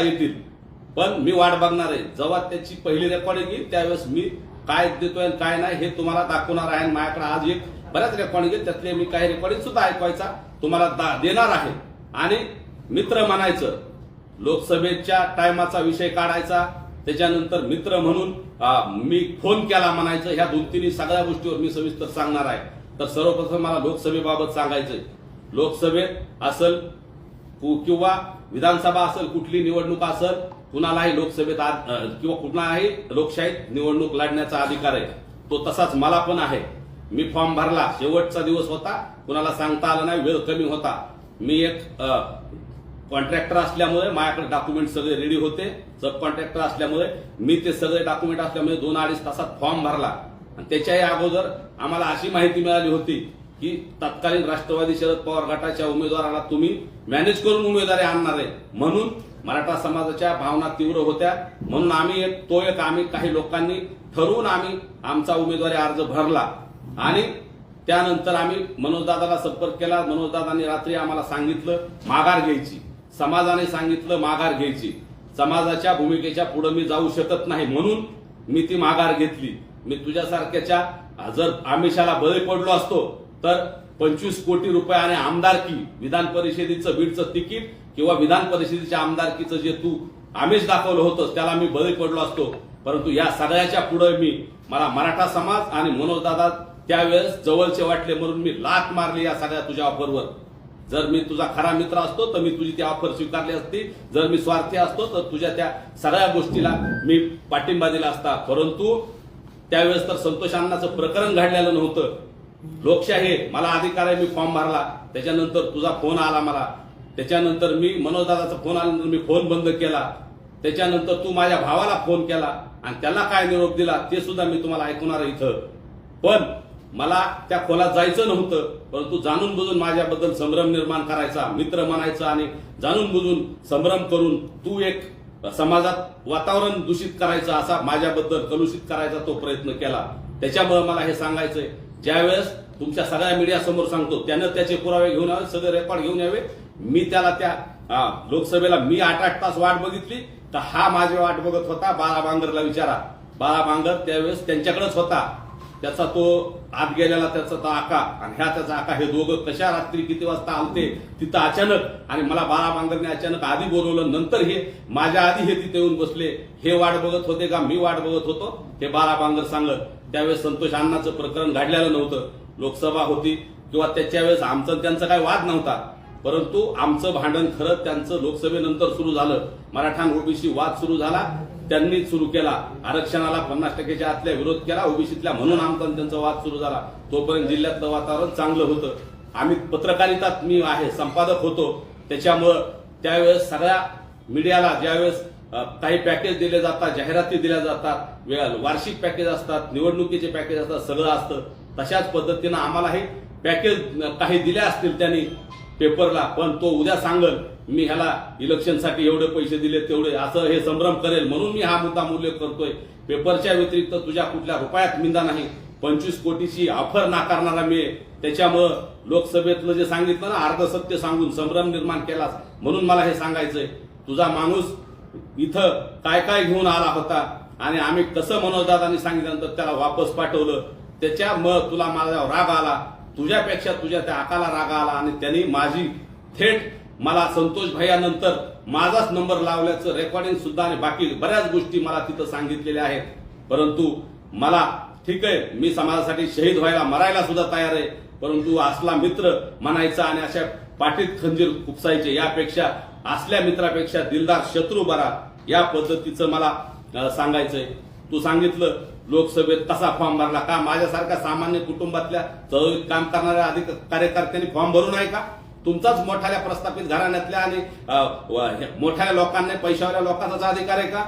येतील. पण मी वाट बघणार आहे. जेव्हा त्याची पहिली रेकॉर्डिंग येईल त्यावेळेस मी काय देतोय आणि काय नाही हे तुम्हाला दाखवणार आहे. आणि माझ्याकडे आज एक बऱ्याच रेकॉर्डिंग आहेत. त्यातले मी काही रेकॉर्डिंग सुद्धा ऐकवायचा तुम्हाला दा- देणार आहे. आणि मित्र म्हणायचं लोकसभेच्या टायमाचा विषय काढायचा. त्याच्यानंतर मित्र म्हणून मी फोन केला म्हणायचं. ह्या दोन तिन्ही सगळ्या गोष्टीवर मी सविस्तर सांगणार आहे. तर सर्वप्रथम मला लोकसभेबाबत सांगायचंय. लोकसभेत असल किंवा विधानसभा असेल कुठली निवडणूक असेल कुणालाही लोकसभेत आज- किंवा कुणालाही लोकशाहीत निवडणूक लढण्याचा अधिकार आहे. तो तसाच मला पण आहे. मी फॉर्म भरला शेवटचा दिवस होता. कुणाला सांगता आलं नाही वेळ कमी होता. मी एक कॉन्ट्रॅक्टर असल्यामुळे माझ्याकडे डॉक्युमेंट सगळे रेडी होते. सब कॉन्ट्रॅक्टर असल्यामुळे मी ते सगळे डॉक्युमेंट असल्यामुळे दोन अडीच तासात फॉर्म भरला. आणि त्याच्याही अगोदर आम्हाला अशी माहिती मिळाली होती की तत्कालीन राष्ट्रवादी शरद पवार गटाच्या उमेदवाराला तुम्ही मॅनेज करून उमेदवारी आणणार आहे. म्हणून मराठा समाजाच्या भावना तीव्र होत्या. म्हणून आम्ही एक तो एक आम्ही काही लोकांनी ठरवून आम्ही आमचा उमेदवारी अर्ज भरला. आणि त्यानंतर आम्ही मनोजदादाला संपर्क केला. मनोजदादांनी रात्री आम्हाला सांगितलं माघार घ्यायची. समाजाने सांगितलं माघार घ्यायची. समाजाच्या भूमिकेच्या पुढे मी जाऊ शकत नाही. म्हणून मी ती माघार घेतली. मी तुझ्यासारख्याच्या जर आमिषाला बळी पडलो असतो तर पंचवीस कोटी रुपये आणि आमदारकी विधान परिषदेचं बीडचं तिकीट किंवा विधान परिषदेच्या आमदारकीचं जे तू आमिष दाखवलं होतं त्याला मी बळी पडलो असतो. परंतु या सगळ्याच्या पुढे मी मला मराठा समाज आणि मनोजदादा त्यावेळेस जवळचे वाटले म्हणून मी लात मारली या सगळ्या तुझ्या ऑफरवर. जर मी तुझा खरा मित्र असतो तर मी तुझी ती ऑफर स्वीकारली असती. जर मी स्वार्थी असतो तर तुझ्या त्या सगळ्या गोष्टीला मी पाठिंबा दिला असता. परंतु त्यावेळेस तर संतोष अण्णाचं प्रकरण घडलेलं नव्हतं. लोकशाही मला अधिकार आहे मी फॉर्म भरला. त्याच्यानंतर तुझा फोन आला मला. त्याच्यानंतर मी मनोजदादाचा फोन आल्यानंतर मी फोन बंद केला. त्याच्यानंतर तू माझ्या भावाला फोन केला आणि त्याला काय निरोप दिला ते सुद्धा मी तुम्हाला ऐकवणार इथं. पण मला त्या खोलात जायचं नव्हतं परंतु जाणून बुजून माझ्याबद्दल संभ्रम निर्माण करायचा मित्र म्हणायचा आणि जाणून बुजून संभ्रम करून तू एक समाजात वातावरण दूषित करायचं असा माझ्याबद्दल कलुषित करायचा तो प्रयत्न केला. त्याच्यामुळे मला हे सांगायचंय ज्यावेळेस तुमच्या सगळ्या मीडिया समोर सांगतो त्यानं त्याचे पुरावे घेऊन यावे सगळे रेकॉर्ड घेऊन यावे. मी त्याला त्या लोकसभेला मी आठ आठ तास वाट बघितली तर हा माझी वाट बघत होता. बाळा बांगरला विचारा. बाळा बांगर त्यावेळेस त्यांच्याकडेच होता. त्याचा तो आत गेलेला त्याचा तो आका आणि ह्या त्याचा आका हे दोघं कशा रात्री किती वाजता आलते तिथं अचानक आणि मला बाळा बांगरने अचानक आधी बोलवलं नंतर हे माझ्या आधी हे तिथे येऊन बसले. हे वाट बघत होते का? मी वाट बघत होतो. हे बाळा बांगर सांगत त्यावेळेस संतोष अण्णाचं प्रकरण घडलेलं नव्हतं. लोकसभा होती किंवा त्याच्यावेळेस आमचं त्यांचा काही वाद नव्हता. परंतु आमचं भांडण खरं त्यांचं लोकसभेनंतर सुरू झालं. मराठा ओबीसी वाद सुरू झाला. त्यांनी सुरू केला. आरक्षणाला पन्नास टक्क्याच्या आतल्या विरोध केला. ओबीसीतल्या म्हणून आमचा त्यांचा वाद सुरू झाला. तोपर्यंत जिल्ह्यातलं वातावरण चांगलं होतं. आम्ही पत्रकारितात मी आहे संपादक होतो. त्याच्यामुळं त्यावेळेस सगळ्या मीडियाला ज्यावेळेस काही पॅकेज दिले जातात जाहिराती दिल्या जातात वेळ वार्षिक पॅकेज असतात निवडणुकीचे पॅकेज असतात सगळं असतं. तशाच पद्धतीनं आम्हाला हे पॅकेज काही दिल्या असतील त्यांनी पेपरला पण तो उद्या सांगल मी ह्याला इलेक्शनसाठी एवढे पैसे दिले तेवढे असं हे संभ्रम करेल म्हणून मी हा मुद्दा मूल्य करतोय. पेपरच्या व्यतिरिक्त तुझ्या कुठल्या रुपयात मिंदा नाही. पंचवीस कोटीची ऑफर नाकारणारा मी त्याच्यामुळं लोकसभेतलं जे सांगितलं ना अर्ध सत्य सांगून संभ्रम निर्माण केलास म्हणून मला हे सांगायचंय. तुझा माणूस इथं काय काय घेऊन आला होता आणि आम्ही कसं मनोजदादांनी सांगितल्यानंतर त्याला वापस पाठवलं त्याच्यामुळं तुला माझा राग आला तुझ्यापेक्षा तुझ्या त्या आकाला राग आला आणि त्यांनी माझी थेट मला संतोष भैयानंतर माझाच नंबर लावल्याचं रेकॉर्डिंग सुद्धा आणि बाकी बऱ्याच गोष्टी मला तिथं सांगितलेल्या आहेत. परंतु मला ठीक आहे मी समाजासाठी शहीद व्हायला मरायला सुद्धा तयार आहे. परंतु असला मित्र म्हणायचा आणि अशा पाठीत खंजीर खुपसायचे यापेक्षा असल्या मित्रापेक्षा दिलदार शत्रू बरा या पद्धतीचं मला सांगायचंय तू सांगितलं लोकसभेत कसा फॉर्म भरला का? माझ्यासारख्या सामान्य कुटुंबातल्या चळवळीत काम करणाऱ्या अधिक कार्यकर्त्यांनी फॉर्म भरू नये का? तुमचाच मोठ्या प्रस्थापित घराण्यातल्या आणि मोठ्या लोकांनी पैशावाल्या लोकांचा अधिकार आहे का?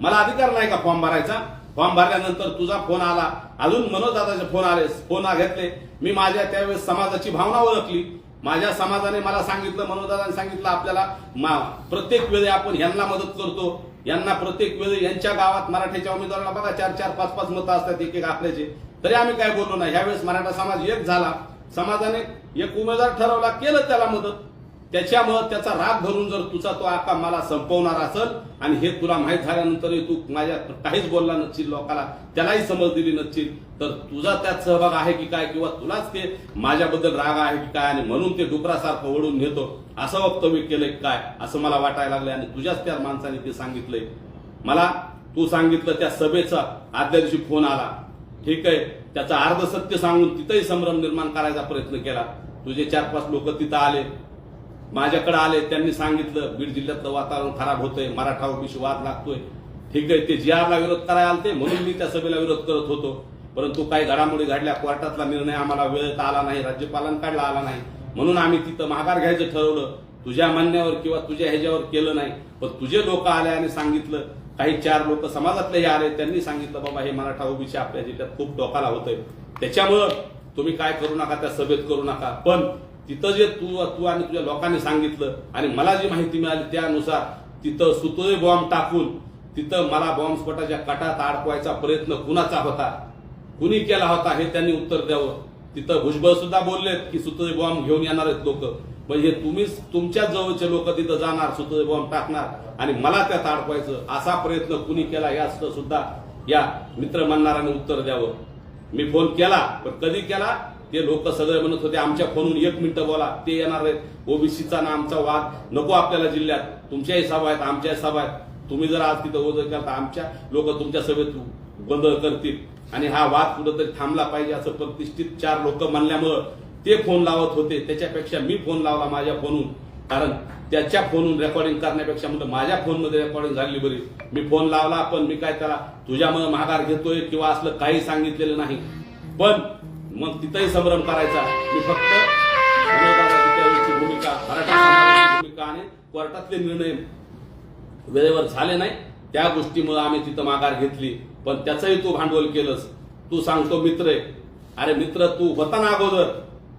मला अधिकार नाही का फॉर्म भरायचा? फॉर्म भरल्यानंतर तुझा फोन आला. अजून मनोजदादाचे फोन आले फोन घेतले. मी माझ्या त्यावेळेस समाजाची भावना ओळखली. माझ्या समाजाने मला सांगितलं मनोजदादाने सांगितलं आपल्याला मा- प्रत्येक वेळी आपण यांना मदत करतो. यांना प्रत्येक वेळी यांच्या गावात मराठीच्या उमेदवाराला बघा चार चार पाच पाच मतं असतात एक एक आपल्याचे. तरी आम्ही काय बोललो नाही. ह्यावेळेस मराठा समाज एक झाला. समाजाने एक उमेदवार ठरवला केलं त्याला मदत. त्याच्यामुळं त्याचा राग धरून जर तुझा तो आका मला संपवणार असेल आणि हे तुला माहीत झाल्यानंतरही तू माझ्या काहीच बोलला नसशील लोकाला त्यालाही समज दिली नसशील तर तुझा त्यात सहभाग आहे की काय किंवा तुलाच ते माझ्याबद्दल राग आहे की काय आणि म्हणून ते डुकरासारखं ओढून नेतो असं वक्तव्य केलंय काय असं मला वाटायला लागलं आणि तुझ्याच त्या माणसाने ते सांगितलंय. मला तू सांगितलं त्या सभेचा आदल्या दिवशी फोन आला. ठीक आहे त्याचं अर्ध सत्य सांगून तिथंही संभ्रम निर्माण करायचा प्रयत्न केला. तुझे चार पाच लोक तिथं आले. माझ्याकडे आले त्यांनी सांगितलं बीड जिल्ह्यातलं वातावरण खराब होतंय मराठा ओबीसी वाद लागतोय. ठीक आहे ते जी आरला विरोध करायला आलते म्हणून मी त्या सभेला विरोध करत होतो. परंतु काही घडामोडी घडल्या कोर्टातला निर्णय आम्हाला वेळेत आला नाही राज्यपालांकडला आला नाही. म्हणून आम्ही तिथं माघार घ्यायचं ठरवलं. तुझ्या म्हणण्यावर किंवा तुझ्या ह्याच्यावर केलं नाही. पण तुझे लोक आले आणि सांगितलं. काही चार लोक समाजातले आले त्यांनी सांगितलं बाबा हे मराठा ओबीसी आपल्या जिल्ह्यात खूप डोकाला होतंय. त्याच्यामुळं तुम्ही काय करू नका त्या सभेत करू नका. पण तिथं जे तू तू आणि तुझ्या लोकांनी सांगितलं आणि मला जी माहिती मिळाली त्यानुसार तिथं सुतोय बॉम्ब टाकून तिथं मला बॉम्बस्फोटाच्या कटात अडकवायचा प्रयत्न कुणाचा होता? कुणी केला होता हे त्यांनी उत्तर द्यावं. तिथं भुजबळ सुद्धा बोललेत की सुतोय बॉम्ब घेऊन येणार आहेत लोक. म्हणजे तुम्हीच तुमच्या जवळचे लोक तिथं जाणार सुतोय बॉम्ब टाकणार. आणि मला त्यात अडकवायचं. असा प्रयत्न कुणी केला या सुद्धा या मित्र म्हणणाऱ्याने उत्तर द्यावं. मी फोन केला पण कधी केला? ते लोक सगळे म्हणत होते आमच्या फोनहून एक मिनिटं बोला ते येणार आहेत. ओबीसीचा ना आमचा वाद. नको आपल्याला जिल्ह्यात. तुमच्याही सभा आहेत आमच्याही सभा आहेत. तुम्ही जर आज तिथं ओझ केला तर आमच्या लोक तुमच्या सभेत बंद करतील. आणि हा वाद कुठंतरी थांबला पाहिजे असं प्रतिष्ठित चार लोक म्हणल्यामुळं ते फोन लावत होते. त्याच्यापेक्षा मी फोन लावला माझ्या फोनहून. कारण त्याच्या फोनहून रेकॉर्डिंग करण्यापेक्षा म्हणजे माझ्या फोनमध्ये रेकॉर्डिंग झाली बरी. मी फोन लावला पण मी काय त्याला तुझ्यामुळे माघार घेतोय किंवा असलं काही सांगितलेलं नाही. पण मग तिथंही संभ्रम करायचा. मी फक्त भूमिका मराठा भूमिका आणि कोर्टातले निर्णय वेळेवर झाले नाही. त्या गोष्टीमुळे आम्ही तिथं माघार घेतली. पण त्याचंही तू भांडवल केलंस. तू सांगतो मित्र आहे. अरे मित्र तू होता ना अगोदर.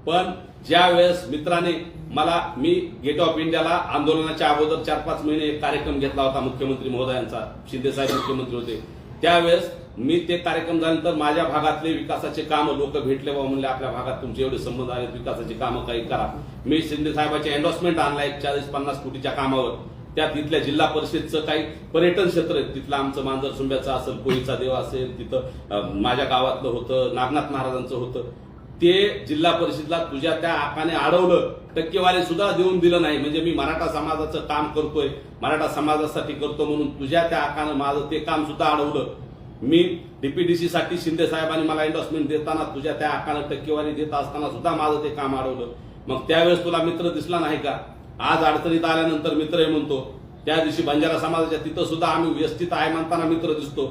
पण ज्या वेळेस मित्राने मला मी गेट ऑफ इंडियाला आंदोलनाच्या अगोदर चार पाच महिने एक कार्यक्रम घेतला होता मुख्यमंत्री महोदयांचा शिंदेसाहेब मुख्यमंत्री होते. त्यावेळेस मी ते कार्यक्रम झाल्यानंतर माझ्या भागातले विकासाचे कामं लोक भेटले बा म्हणले आपल्या भागात तुमचे एवढे संबंध आहेत विकासाची कामं काही करा. मी शिंदे साहेबांचे एन्डॉर्समेंट आणला एक चाळीस पन्नास कोटीच्या कामावर. त्यात इथल्या जिल्हा परिषदचं काही पर्यटन क्षेत्र आहे. तिथलं आमचं मांजर सुंब्याचं असेल कोळीचा देव असेल तिथं माझ्या गावातलं होतं नागनाथ महाराजांचं होतं. ते जिल्हा परिषदला तुझ्या त्या आकाने अडवलं टक्केवारी सुद्धा देऊन दिलं नाही. म्हणजे मी मराठा समाजाचं काम करतोय मराठा समाजासाठी करतो म्हणून तुझ्या त्या आकानं माझं ते काम सुद्धा अडवलं. मी डीपीडीसी साठी शिंदे साहेबांनी मला एन्डॉर्समेंट देताना तुझ्या त्या आकानं टक्केवारी देत असताना सुद्धा माझं ते काम अडवलं. मग त्यावेळेस तुला मित्र दिसला नाही का? आज अडचणीत आल्यानंतर मित्र हे म्हणतो त्या दिवशी बंजारा समाजाच्या तिथं सुद्धा आम्ही व्यस्थित आहे म्हणताना मित्र दिसतो.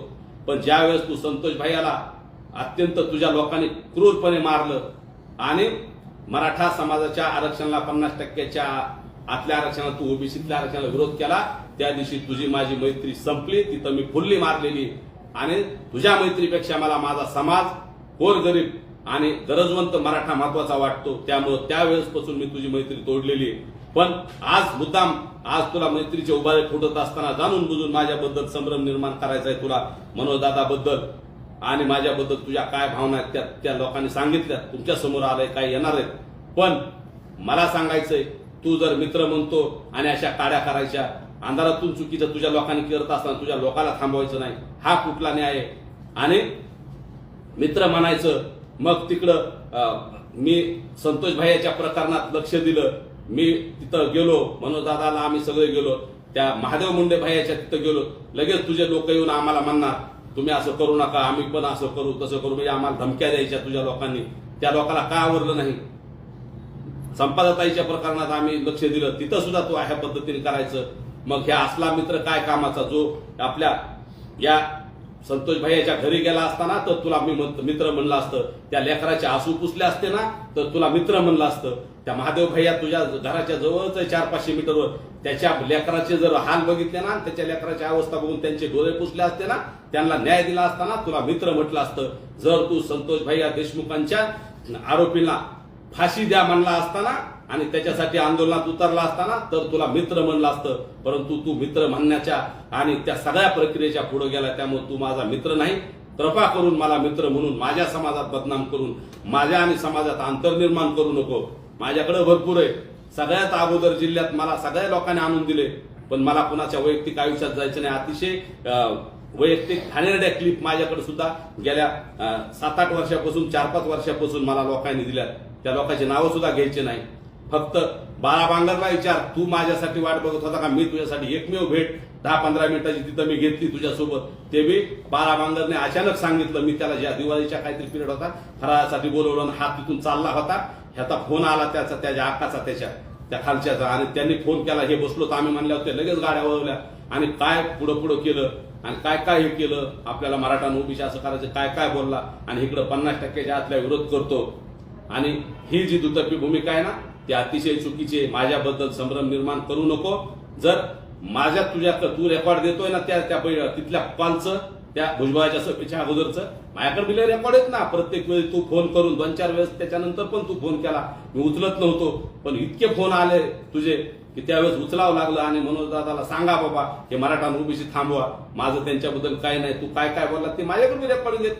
पण ज्यावेळेस तू संतोष भाईयाला अत्यंत तुझ्या लोकांनी क्रूरपणे मारलं आणि मराठा समाजाच्या आरक्षणाला पन्नास टक्क्याच्या आतल्या आरक्षणाला तू ओबीसीतल्या आरक्षणाला विरोध केला त्या दिवशी तुझी माझी मैत्री संपली तिथं मी फुल्ली मारलेली आणि तुझ्या मैत्रीपेक्षा मला माझा समाज गोरगरीब आणि गरजवंत मराठा महत्त्वाचा वाटतो. त्यामुळं त्यावेळेसपासून मी तुझी मैत्री तोडलेली आहे. पण आज मुद्दाम आज तुला मैत्रीचे उभारे फुटत असताना जाणून बुजून माझ्याबद्दल संभ्रम निर्माण करायचा आहे तुला मनोजदादाबद्दल आणि माझ्याबद्दल तुझ्या काय भावना आहेत त्या त्या लोकांनी सांगितल्या. तुमच्यासमोर आलंय काय येणार आहेत पण मला सांगायचंय तू जर मित्र म्हणतो आणि अशा काड्या करायच्या अंधारातून चुकीचं तुझ्या लोकांनी करत असताना तुझ्या लोकाला थांबवायचं नाही हा कुठला न्याय आहे? आणि मित्र म्हणायचं मग तिकडं मी संतोष भाईच्या प्रकरणात लक्ष दिलं. मी तिथं गेलो मनोजदादाला आम्ही सगळे गेलो. त्या महादेव मुंडे भाईच्या तिथं गेलो. लगेच तुझे लोक येऊन आम्हाला म्हणणार तुम्ही असं करू नका आम्ही पण असं करू तसं करू. म्हणजे आम्हाला धमक्या द्यायच्या तुझ्या लोकांनी. त्या लोकांना काय आवडलं नाही? संपादताईच्या प्रकरणात आम्ही लक्ष दिलं. तिथं सुद्धा तो ह्या पद्धतीने करायचं. मग ह्या असला मित्र काय कामाचा? जो आपल्या या संतोष भाईच्या घरी गेला असताना तर तुला मी मित्र म्हणलं असतं. त्या लेकराचे आसू पुसले असते ना तर तुला मित्र म्हणलं असतं. त्या महादेव भैया तुझ्या घराच्या जवळच आहे चार पाचशे मीटरवर. त्याच्या लेकराचे जर हाल बघितले ना त्याच्या लेकराची अवस्था बघून त्यांचे डोळे पुसले असते ना त्यांना न्याय दिला असताना तुला मित्र म्हटलं असतं. जर तू संतोष भैया देशमुखांच्या आरोपींना फाशी द्या म्हणला असताना आणि त्याच्यासाठी आंदोलनात उतरला असताना तर तुला मित्र म्हणलं असतं. परंतु तू मित्र म्हणण्याच्या आणि त्या सगळ्या प्रक्रियेच्या पुढे गेला. त्यामुळे तू माझा मित्र नाही. कृपा करून मला मित्र म्हणून माझ्या समाजात बदनाम करून माझ्या आणि समाजात अंतर निर्माण करू नको. माझ्याकडे भरपूर आहे. सगळ्यात अगोदर जिल्ह्यात मला सगळ्या लोकांनी आणून दिले. पण मला कुणाच्या वैयक्तिक आयुष्यात जायचं नाही. अतिशय वैयक्तिक घाणेरड्या क्लिप माझ्याकडे सुद्धा गेल्या सात आठ वर्षापासून चार पाच वर्षापासून मला लोकांनी दिल्या त्या लोकांची नावं सुद्धा घ्यायची नाही. फक्त बाळा बांगरला विचार. तू माझ्यासाठी वाट बघत होता का? मी तुझ्यासाठी एकमेव भेट. दहा पंधरा मिनिटाची तिथं मी घेतली तुझ्यासोबत. ते मी बाळा बांगरने अचानक सांगितलं. मी त्याला ज्या दिवाळीच्या काहीतरी पिरियड होता फराळासाठी बोलवलं आणि हा तिथून चालला होता. ह्याचा फोन आला त्याचा त्याच्या आकाचा त्याच्या त्या खालच्याचा. आणि त्यांनी फोन केला. हे बसलो तर आम्ही म्हणल्या होत्या लगेच गाड्या वळवल्या. आणि काय पुढं पुढं केलं? आणि काय काय हे केलं? आपल्याला मराठा ओबीसी असं करायचं काय काय बोलला? आणि इकडं पन्नास टक्क्याच्या आतल्या विरोध करतो. आणि ही जी दुतर्फी भूमिका आहे ना ते अतिशय चुकीचे माझ्याबद्दल संभ्रम निर्माण करू नको. जर माझ्या तुझ्या तू रेकॉर्ड देतोय ना त्या त्या तिथल्या कॉलचं त्या भुजबळाच्या सभेच्या अगोदरचं माझ्याकडे बिले रेकॉर्ड येत ना. प्रत्येक वेळी तू फोन करून दोन चार वेळेस त्याच्यानंतर पण तू फोन केला. मी उचलत नव्हतो पण इतके फोन आले तुझे की त्यावेळेस उचलावं लागलं आणि मनोज दादाला सांगा बाबा हे मराठा ओबीसी थांबवा. माझं त्यांच्याबद्दल काय नाही. तू काय काय बोलला ते माझ्याकडे रेकॉर्ड देत.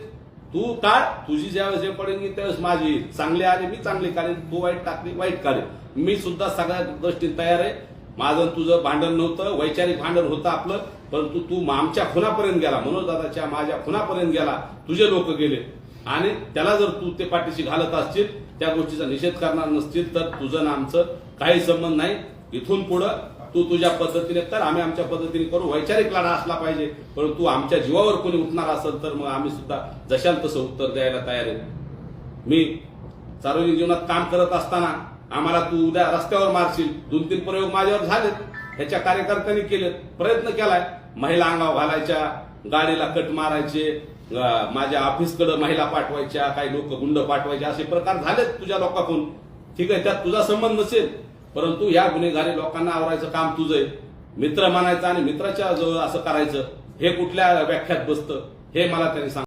तू काढ तुझी ज्यावेळेस रेकॉर्डिंग येईल त्यावेळेस माझी. चांगली आले मी चांगली काढेन तू वाईट टाकली वाईट काढेन मी सुद्धा सगळ्या दृष्टीने तयार आहे. माझं तुझं भांडण नव्हतं. वैचारिक भांडण होतं आपलं. परंतु तू आमच्या खुनापर्यंत गेला. मनोजदादाच्या माझ्या खुनापर्यंत गेला. तुझे लोक गेले. आणि त्याला जर तू ते पाठीशी घालत असतील त्या गोष्टीचा निषेध करणार नसतील तर तुझं आमचं काही संबंध नाही. इथून पुढं तू तुझ्या पद्धतीने तर आम्ही आमच्या पद्धतीने करू. वैचारिक लढा असला पाहिजे. परंतु आमच्या जीवावर कोणी उठणार असेल तर मग आम्ही सुद्धा जशाल तसं उत्तर द्यायला तयार आहे. मी सार्वजनिक जीवनात काम करत असताना आम्हाला तू उद्या रस्त्यावर मारशील. दोन तीन प्रयोग माझ्यावर झालेत. ह्याच्या कार्यकर्त्यांनी केले प्रयत्न केलाय. महिला अंगाव घालायच्या गाडीला कट मारायचे माझ्या ऑफिसकडे महिला पाठवायच्या काही लोक गुंड पाठवायचे असे प्रकार झालेत तुझ्या लोकांकडून ठीक आहे त्यात तुझा संबंध नसेल. परंतु या गुन्हेगारी लोकांना आवरायचं काम तुझं आहे. मित्र मानायचं आणि मित्राच्या जवळ असं करायचं हे कुठल्या व्याख्यात बसतं हे मला त्यांनी सांग